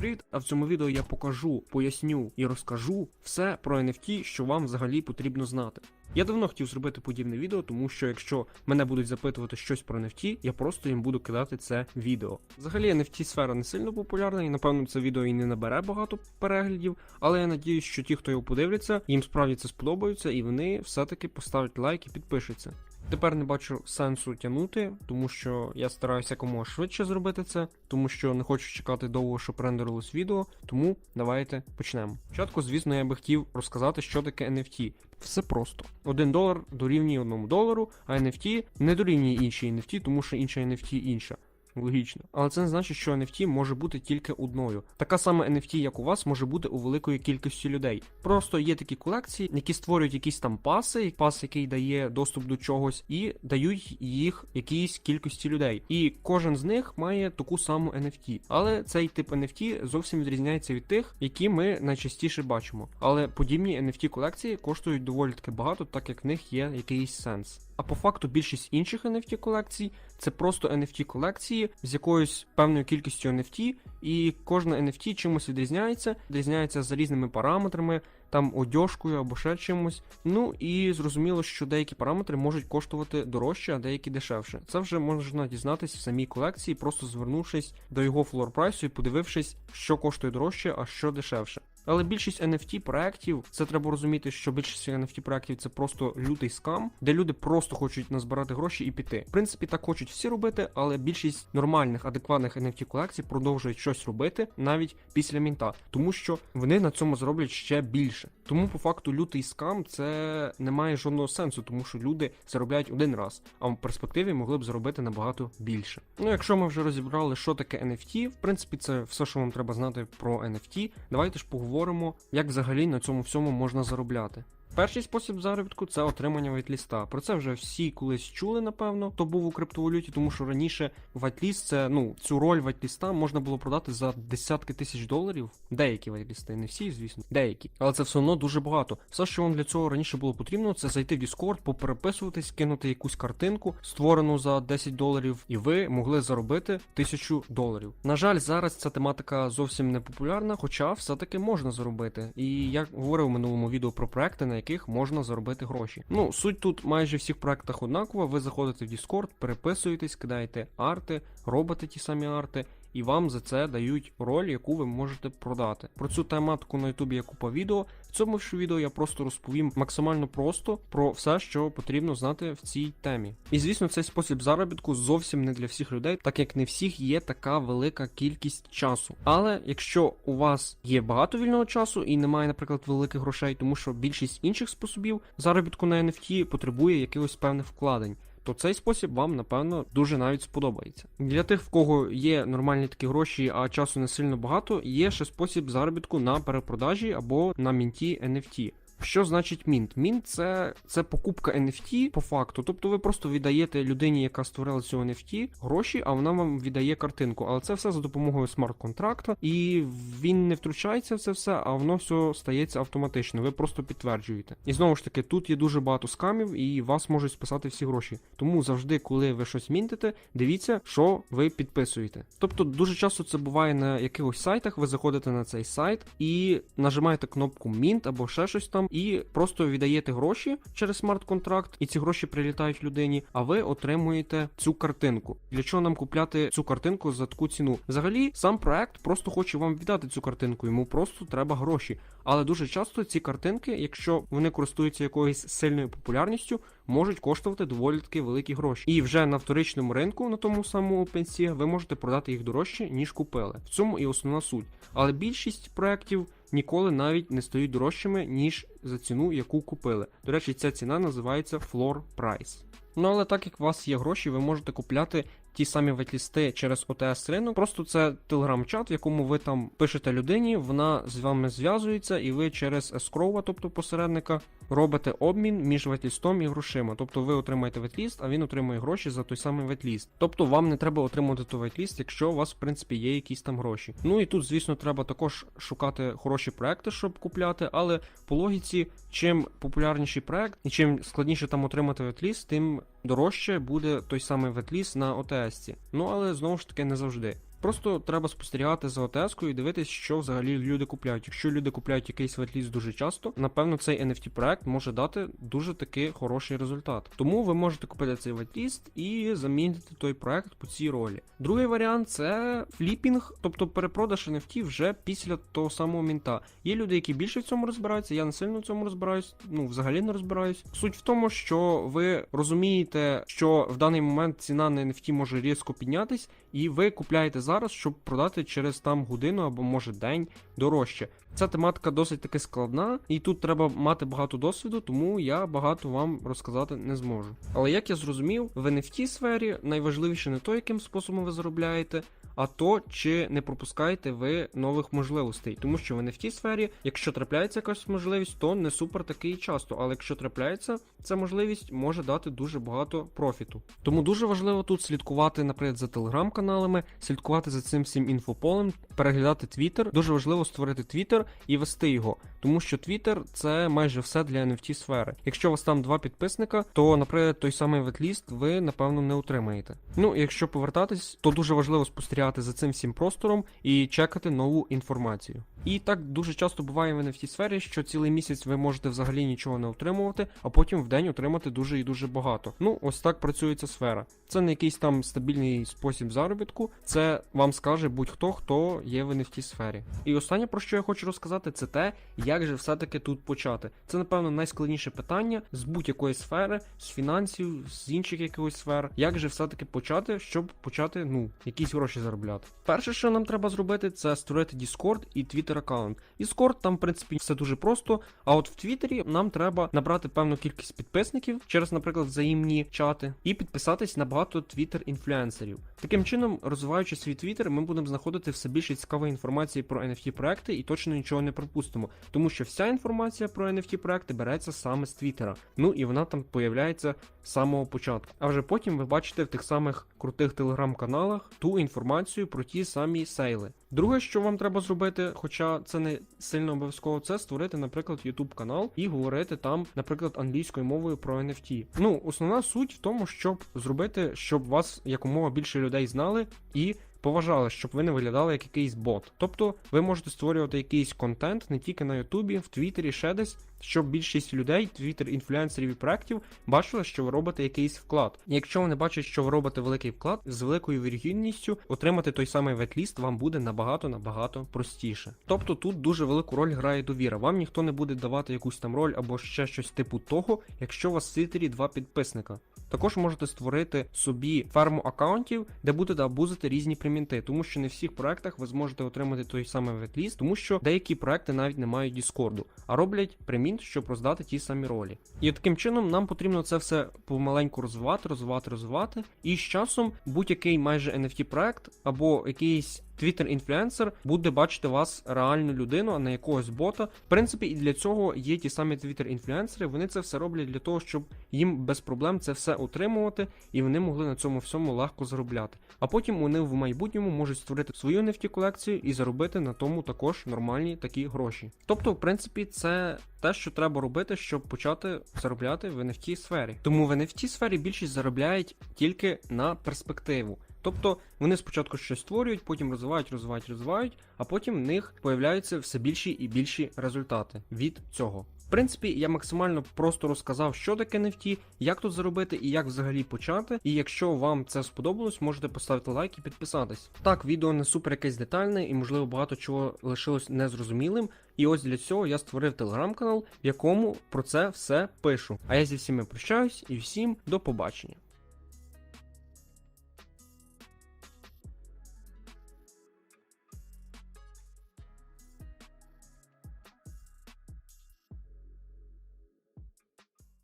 привіт! А в цьому відео я покажу, поясню і розкажу все про NFT, що вам взагалі потрібно знати. Я давно хотів зробити подібне відео, тому що якщо мене будуть запитувати щось про NFT, я просто їм буду кидати це відео. Взагалі NFT сфера не сильно популярна, і напевно це відео і не набере багато переглядів, але я надіюсь, що ті, хто його подивляться, їм справді це сподобається, і вони все-таки поставлять лайк і підпишуться. Тепер не бачу сенсу тягнути, тому що я стараюся якомога швидше зробити це, тому що не хочу чекати довго, щоб рендерилось відео. Тому давайте почнемо. Спочатку, звісно, я би хотів розказати, що таке NFT. Все просто. Один долар дорівнює одному долару, а NFT не дорівнює іншій NFT, тому що інша NFT інша. Логічно. Але це не значить, що NFT може бути тільки одною. Така сама NFT, як у вас, може бути у великої кількості людей. Просто є такі колекції, які створюють якісь там паси, пас, який дає доступ до чогось, і дають їх якійсь кількості людей. І кожен з них має таку саму NFT. Але цей тип NFT зовсім відрізняється від тих, які ми найчастіше бачимо. Але подібні NFT колекції коштують доволі таки багато, так як в них є якийсь сенс. А по факту більшість інших NFT колекцій це просто NFT колекції з якоюсь певною кількістю NFT, і кожна NFT чимось відрізняється, відрізняється за різними параметрами, там одяжкою або ще чимось. Ну і зрозуміло, що деякі параметри можуть коштувати дорожче, а деякі дешевше. Це вже можна дізнатися в самій колекції, просто звернувшись до його флор прайсу і подивившись, що коштує дорожче, а що дешевше. Але більшість NFT проєктів, це треба розуміти, що більшість NFT проєктів це просто лютий скам, де люди просто хочуть назбирати гроші і піти. В принципі, так хочуть всі робити, але більшість нормальних, адекватних NFT колекцій продовжують щось робити навіть після мінта, тому що вони на цьому зроблять ще більше. Тому по факту лютий скам це не має жодного сенсу, тому що люди заробляють один раз, а в перспективі могли б заробити набагато більше. Ну, якщо ми вже розібрали, що таке NFT, в принципі, це все, що вам треба знати про NFT. Давайте ж поговоримо, як взагалі на цьому всьому можна заробляти. Перший спосіб заробітку це отримання вайтліста. Про це вже всі колись чули, напевно, хто був у криптовалюті, тому що раніше вайтліст це ну цю роль вайтліста можна було продати за десятки тисяч доларів. Деякі вайтлісти, не всі, звісно, деякі. Але це все одно дуже багато. Все, що вам для цього раніше було потрібно, це зайти в Discord, попереписуватись, кинути якусь картинку, створену за 10 доларів, і ви могли заробити тисячу доларів. На жаль, зараз ця тематика зовсім не популярна, хоча все-таки можна заробити. І я говорив у минулому відео про проекти, на яких можна заробити гроші. Ну, суть тут майже всіх проектах однакова. Ви заходите в Discord, переписуєтесь, кидаєте арти, робите ті самі арти. І вам за це дають роль, яку ви можете продати. Про цю тематику на Ютубі є купа відео. В цьому ж відео я просто розповім максимально просто про все, що потрібно знати в цій темі. І звісно, цей спосіб заробітку зовсім не для всіх людей, так як не всіх є така велика кількість часу. Але якщо у вас є багато вільного часу і немає, наприклад, великих грошей, тому що більшість інших способів заробітку на NFT потребує якихось певних вкладень то цей спосіб вам, напевно, дуже навіть сподобається. Для тих, в кого є нормальні такі гроші, а часу не сильно багато, є ще спосіб заробітку на перепродажі або на мінті NFT. Що значить мінт? Мінт це це покупка NFT по факту. Тобто ви просто віддаєте людині, яка створила цю NFT, гроші, а вона вам віддає картинку. Але це все за допомогою смарт-контракта, і він не втручається в це все, а воно все стається автоматично. Ви просто підтверджуєте. І знову ж таки, тут є дуже багато скамів, і вас можуть списати всі гроші. Тому завжди, коли ви щось мінтите, дивіться, що ви підписуєте. Тобто, дуже часто це буває на якихось сайтах. Ви заходите на цей сайт і нажимаєте кнопку Мінт або ще щось там і просто віддаєте гроші через смарт-контракт, і ці гроші прилітають людині, а ви отримуєте цю картинку. Для чого нам купляти цю картинку за таку ціну? Взагалі, сам проект просто хоче вам віддати цю картинку, йому просто треба гроші. Але дуже часто ці картинки, якщо вони користуються якоюсь сильною популярністю, можуть коштувати доволі таки великі гроші. І вже на вторичному ринку, на тому самому OpenSea, ви можете продати їх дорожче, ніж купили. В цьому і основна суть. Але більшість проєктів ніколи навіть не стають дорожчими, ніж за ціну, яку купили. До речі, ця ціна називається Floor Price. Ну але так як у вас є гроші, ви можете купляти ті самі ветлісти через ОТС ринок. Просто це телеграм-чат, в якому ви там пишете людині, вона з вами зв'язується, і ви через ескроува, тобто посередника, робите обмін між ветлістом і грошима. Тобто ви отримаєте ветліст, а він отримує гроші за той самий ветліст. Тобто вам не треба отримати той ветліст, якщо у вас, в принципі, є якісь там гроші. Ну і тут, звісно, треба також шукати хороші проекти, щоб купляти, але по логіці, чим популярніший проект і чим складніше там отримати ветліст, тим дорожче буде той самий ветліс на ОТС. Ну але знову ж таки не завжди. Просто треба спостерігати за ОТС-кою і дивитись, що взагалі люди купляють. Якщо люди купляють якийсь ветліст дуже часто, напевно, цей NFT проект може дати дуже таки хороший результат. Тому ви можете купити цей ветліст і замінити той проект по цій ролі. Другий варіант це фліпінг, тобто перепродаж NFT вже після того самого мінта. Є люди, які більше в цьому розбираються, я не сильно в цьому розбираюсь, ну взагалі не розбираюсь. Суть в тому, що ви розумієте, що в даний момент ціна на NFT може різко піднятись, і ви купляєте зараз, щоб продати через там годину або може день дорожче. Ця тематика досить таки складна, і тут треба мати багато досвіду, тому я багато вам розказати не зможу. Але як я зрозумів, в NFT сфері найважливіше не то, яким способом ви заробляєте, а то, чи не пропускаєте ви нових можливостей. Тому що ви не в NFT сфері, якщо трапляється якась можливість, то не супер такий часто. Але якщо трапляється ця можливість, може дати дуже багато профіту. Тому дуже важливо тут слідкувати, наприклад, за телеграм-каналами, слідкувати за цим всім інфополем, переглядати Твіттер. Дуже важливо створити Твіттер і вести його, тому що Твіттер це майже все для NFT сфери. Якщо у вас там два підписника, то, наприклад, той самий ветліст ви напевно не отримаєте. Ну якщо повертатись, то дуже важливо спостерігати за цим всім простором і чекати нову інформацію. І так дуже часто буває в NFT сфері, що цілий місяць ви можете взагалі нічого не отримувати, а потім в день отримати дуже і дуже багато. Ну, ось так працює ця сфера. Це не якийсь там стабільний спосіб заробітку, це вам скаже будь-хто, хто є в NFT сфері. І останнє про що я хочу розказати, це те, як же все-таки тут почати. Це, напевно, найскладніше питання з будь-якої сфери, з фінансів, з інших якихось сфер. Як же все-таки почати, щоб почати, ну, якісь гроші заробляти? Перше, що нам треба зробити, це створити Discord і Twitter аккаунт. Discord там, в принципі, все дуже просто. А от в Твіттері нам треба набрати певну кількість підписників через, наприклад, взаємні чати, і підписатись на багато твіттер інфлюенсерів. Таким чином, розвиваючи свій твіттер, ми будемо знаходити все більше цікавої інформації про NFT проекти і точно нічого не пропустимо, тому що вся інформація про NFT проекти береться саме з Твіттера. Ну і вона там появляється з самого початку. А вже потім ви бачите в тих самих крутих телеграм-каналах ту інформацію про ті самі сейли. Друге, що вам треба зробити, хоча це не сильно обов'язково, це створити, наприклад, YouTube канал і говорити там, наприклад, англійською мовою про NFT. Ну, основна суть в тому, щоб зробити, щоб вас якомога більше людей знали і. Поважали, щоб ви не виглядали як якийсь бот. Тобто ви можете створювати якийсь контент не тільки на Ютубі, в Твіттері, ще десь, щоб більшість людей, твіттер інфлюенсерів і проектів бачили, що ви робите якийсь вклад. Якщо вони бачать, що ви робите великий вклад, з великою вірогідністю отримати той самий ветліст вам буде набагато набагато простіше. Тобто тут дуже велику роль грає довіра. Вам ніхто не буде давати якусь там роль або ще щось типу того, якщо у вас в Твіттері два підписника. Також можете створити собі ферму аккаунтів, де будете абузити різні примінти, тому що не в всіх проектах ви зможете отримати той самий ветліст, тому що деякі проекти навіть не мають Діскорду, а роблять примінт, щоб роздати ті самі ролі. І таким чином нам потрібно це все помаленьку розвивати, розвивати, розвивати. І з часом будь-який майже NFT проект або якийсь Твіттер-інфлюенсер буде бачити вас реальну людину, а не якогось бота. В принципі, і для цього є ті самі твіттер-інфлюенсери. Вони це все роблять для того, щоб їм без проблем це все отримувати, і вони могли на цьому всьому легко заробляти. А потім вони в майбутньому можуть створити свою NFT колекцію і заробити на тому також нормальні такі гроші. Тобто, в принципі, це те, що треба робити, щоб почати заробляти в NFT сфері. Тому в NFT сфері більшість заробляють тільки на перспективу. Тобто вони спочатку щось створюють, потім розвивають, розвивають, розвивають, а потім в них появляються все більші і більші результати від цього. В принципі, я максимально просто розказав, що таке NFT, як тут заробити і як взагалі почати. І якщо вам це сподобалось, можете поставити лайк і підписатись. Так, відео не супер якесь детальне і, можливо, багато чого лишилось незрозумілим. І ось для цього я створив телеграм-канал, в якому про це все пишу. А я зі всіми прощаюсь і всім до побачення.